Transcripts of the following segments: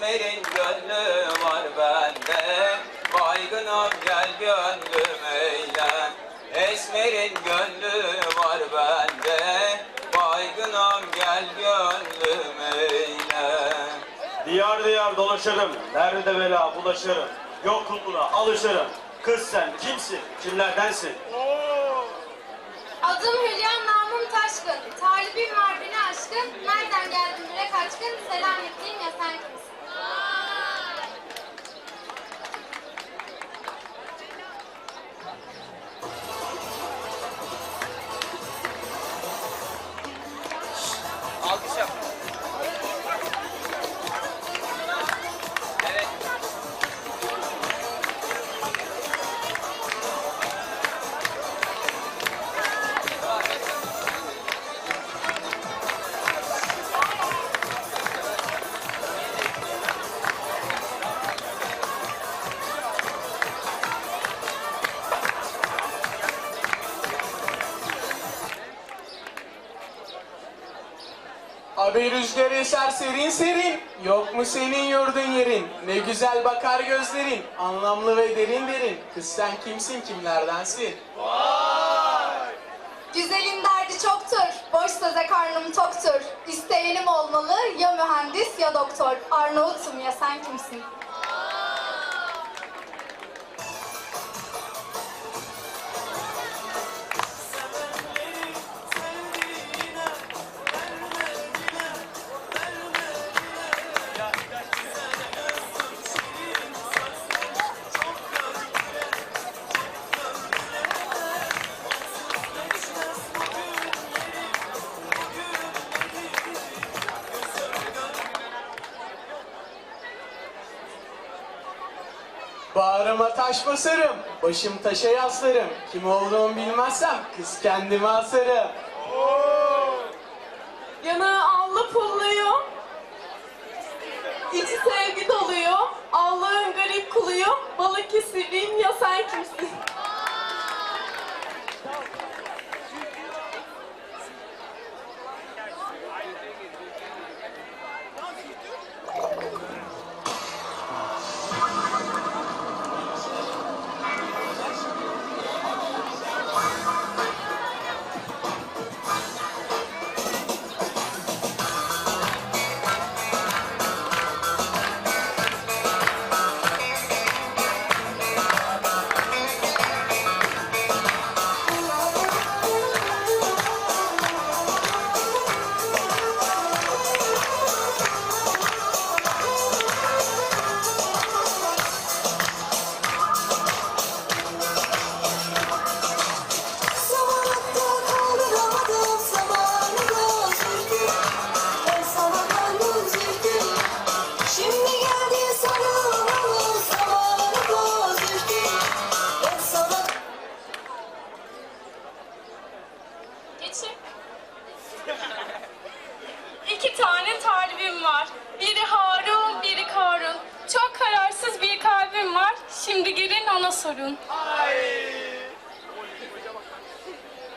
Esmer'in gönlü var bende Baygınım gel gönlüm eyle Esmer'in gönlü var bende Baygınım gel gönlüm eyle Diyar diyar dolaşırım, nerede bela bulaşırım. Yokluğuna alışırım. Kız sen kimsin, kimlerdensin? Adım Hülya, namım Taşkın. Talibim var. Nereden bre kaçkın? Selametliyim ya sen kimsin? Abi rüzgar eser serin serin Yok mu senin yurdun yerin Ne güzel bakar gözlerin Anlamlı ve derin derin Kız sen kimsin kimlerdensin Güzelin derdi çoktur. Boş söze karnım toktur. İsteyenim olmalı ya mühendis ya doktor. Arnavut'um ya sen kimsin? Bağrıma taş basarım Başım taşa yaslarım Kim olduğumu bilmezsem Kız kendime asarım Yanığı allı pulluyor. İçi sevgi doluyor. Allah'ın garip kuluyum. Balıkesirliyim ya sen kimsin? İki tane talibim var. Biri Harun, biri Karun. Çok kararsız bir kalbim var. Şimdi gelin ona sorun.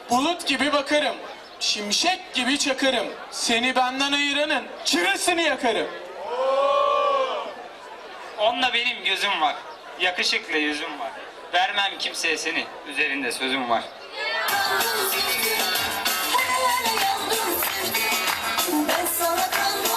Bulut gibi bakarım Şimşek gibi çakarım Seni benden ayıranın Çırasını yakarım Onunla benim gözüm var. Yakışıklı yüzüm var. Vermem kimseye seni. Üzerinde sözüm var. Ben sana kalbim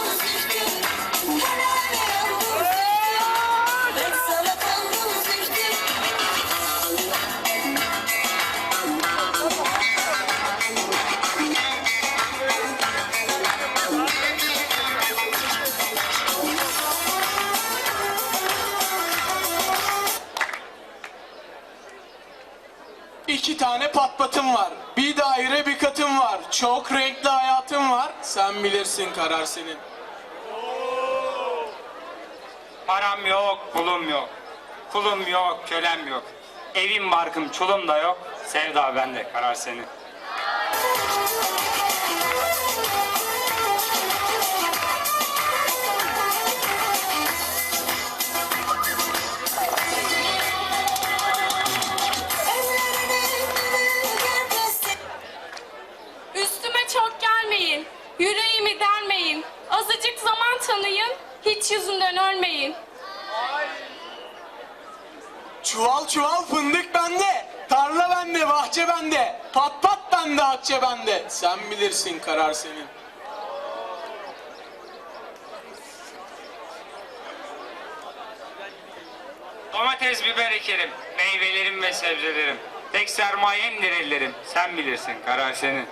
İki tane patpatım var Bir daire bir katım var Çok renkli hayatım var Sen bilirsin karar senin Param yok, pulum yok. Kulum yok, kölem yok. Evim barkım, çulum da yok. Sevda bende, karar senin. Çuval çuval fındık bende. Tarla bende, bahçe bende. Pat pat bende, akçe bende. Sen bilirsin karar senin. Domates, biber ekerim, meyvelerim ve sebzelerim. Tek sermayemdir ellerim. Sen bilirsin, karar senin.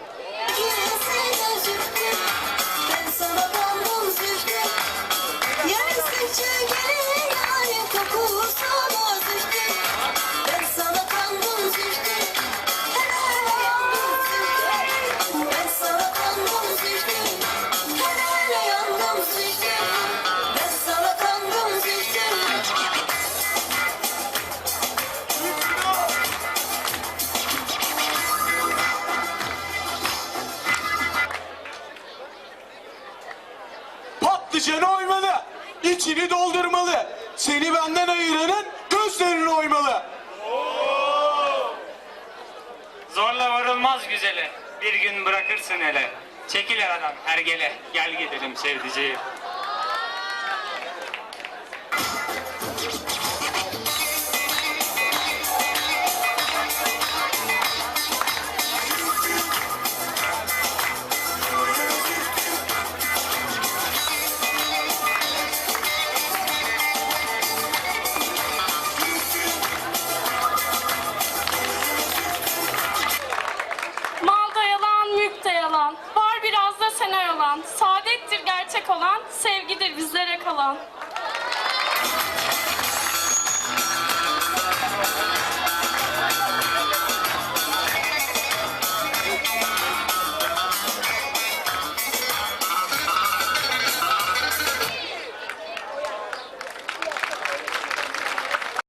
Patlıcanı oymalı, içini doldurmalı. Seni benden ayıranın gözlerini oymalı. Zorla varılmaz güzele. Bir gün bırakırsın hele. Çekilir adam hergele. Gel gidelim sevdiceğim. fener olan, saadettir gerçek olan, sevgidir bizlere kalan.